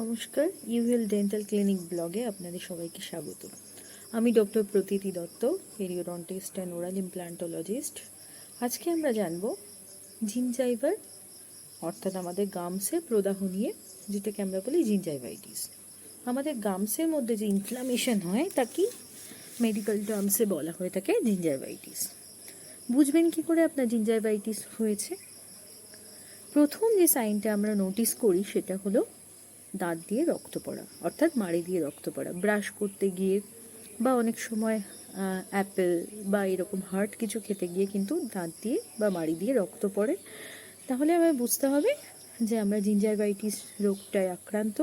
নমস্কার UL dental clinic ব্লগে আপনাদের সবাইকে স্বাগত। আমি doctor Pratiti Dutta periodontist and oral implantologist আজকে আমরা জানব জিনজাইভার অর্থাৎ আমাদের গামসের প্রদাহ নিয়ে, যেটাকে আমরা বলি জিনজাইভাইটিস আমাদের গামসের মধ্যে যে ইনফ্লামেশন হয় তাকে মেডিকেল টার্মসে বলা হয়ে থাকে জিনজাইভাইটিস বুঝবেন কি করে আপনার জিনজাইভাইটিস হয়েছে? প্রথম যে সাইনটা আমরা নোটিস করি, সেটা হলো দাঁত দিয়ে রক্ত পড়া, অর্থাৎ মাড়ি দিয়ে রক্ত পড়া। ব্রাশ করতে গিয়ে বা অনেক সময় অ্যাপেল বা এরকম হার্ট কিছু খেতে গিয়ে কিন্তু দাঁত দিয়ে বা মাড়ি দিয়ে রক্ত পড়ে। তাহলে আমার বুঝতে হবে যে আমরা জিঞ্জারবাইটিস রোগটায় আক্রান্ত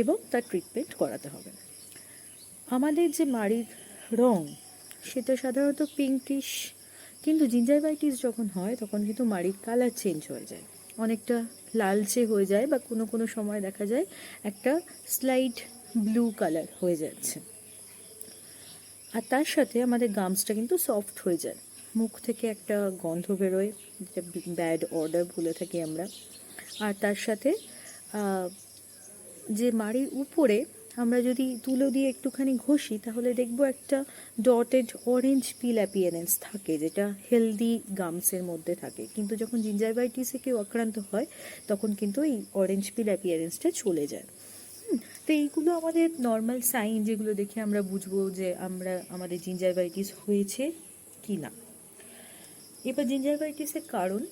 এবং তার ট্রিটমেন্ট করাতে হবে। আমাদের যে মাড়ির রং, সেটা সাধারণত পিঙ্কিশ কিন্তু জিঞ্জারবাইটিস যখন হয়, তখন কিন্তু মাড়ির কালার চেঞ্জ হয়ে যায়। অনেকটা লালচে হয়ে যায় বা কোনো কোনো সময় দেখা যায় একটা স্লাইট ব্লু কালার হয়ে যাচ্ছে। আর তার সাথে আমাদের গামসটা কিন্তু সফট হয়ে যায়। মুখ থেকে একটা গন্ধ বেরোয়, যেটা ব্যাড অর্ডার বলে থাকি আমরা। আর তার সাথে যে মাড়ির উপরে আমরা যদি তুলো দিয়ে একটুখানি ঘষি, তাহলে দেখব একটা ডটেড অরেঞ্জ পিল অ্যাপিয়ারেন্স থাকে, যেটা হেলদি গামসের মধ্যে থাকে। কিন্তু যখন জিঞ্জারবাইটিসে কেউ আক্রান্ত হয়, তখন কিন্তু এই অরেঞ্জ পিল অ্যাপিয়ারেন্সটা চলে যায়। তো এইগুলো আমাদের নর্মাল সাইন যেগুলো দেখে আমরা বুঝব যে আমরা, আমাদের জিঞ্জারবাইটিস হয়েছে কি না এবার জিঞ্জারবাইটিসের কারণ,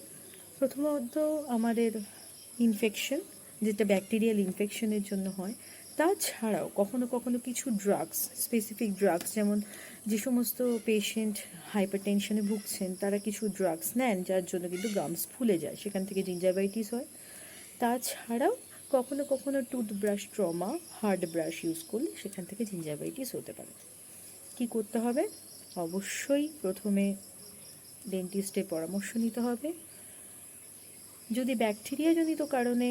প্রথমত আমাদের ইনফেকশন যেটা ব্যাকটেরিয়াল ইনফেকশনের জন্য হয় তাছাড়াও কখনো কখনো কিছু ড্রাগস স্পেসিফিক ড্রাগস যেমন যে সমস্ত পেশেন্ট হাইপার টেনশনে ভুগছেন, তারা কিছু ড্রাগস নেন যার জন্য কিন্তু গামস ফুলে যায়। সেখান থেকে জিঞ্জারবাইটিস হয়। তাছাড়াও কখনো কখনো toothbrush trauma hard brush use করলে সেখান থেকে জিঞ্জারবাইটিস হতে পারে। কি করতে হবে? অবশ্যই প্রথমে ডেন্টিস্টের পরামর্শ নিতে হবে। যদি ব্যাকটেরিয়া জনিত কারণে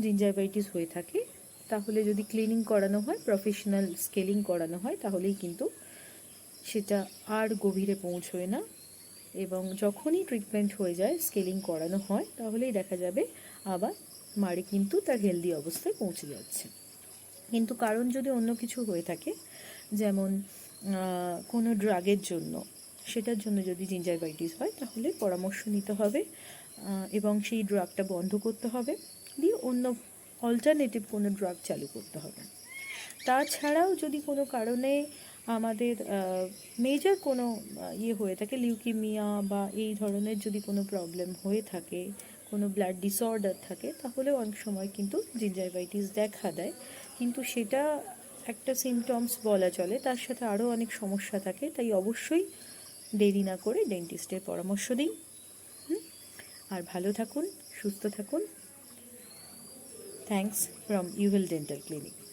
জিঞ্জারবাইটিস হয়ে থাকে তাহলে যদি ক্লিনিং করানো হয় প্রফেশনাল স্কেলিং করানো হয়, তাহলেই কিন্তু সেটা আর গভীরে পৌঁছয় না। এবং যখনই ট্রিটমেন্ট হয়ে যায় স্কেলিং করানো হয়, তাহলেই দেখা যাবে আবার মাড়ি কিন্তু তার হেলদি অবস্থায় পৌঁছে যাচ্ছে। কিন্তু কারণ যদি অন্য কিছু হয়ে থাকে, যেমন কোনো ড্রাগের জন্য, সেটার জন্য যদি জিঞ্জারবাইটিস হয়, তাহলে পরামর্শ নিতে হবে এবং সেই ড্রাগটা বন্ধ করতে হবে। দিয়ে অন্য অল্টারনেটিভ কোনো ড্রাগ চালু করতে হবে। তাছাড়াও যদি কোনো কারণে আমাদের মেজর কোনো ইয়ে হয়ে থাকে লিউকিমিয়া বা এই ধরনের যদি কোনো প্রবলেম হয়ে থাকে, কোনো ব্লাড ডিসঅর্ডার থাকে তাহলেও অনেক সময় কিন্তু জিঞ্জারবাইটিস দেখা দেয়। কিন্তু সেটা একটা সিমটমস বলা চলে, তার সাথে আরও অনেক সমস্যা থাকে, তাই অবশ্যই দেরি না করে ডেন্টিস্টের পরামর্শ দিন? আর ভালো থাকুন, সুস্থ থাকুন। থ্যাংকস ফ্রম ইউভেল ডেন্টাল ক্লিনিক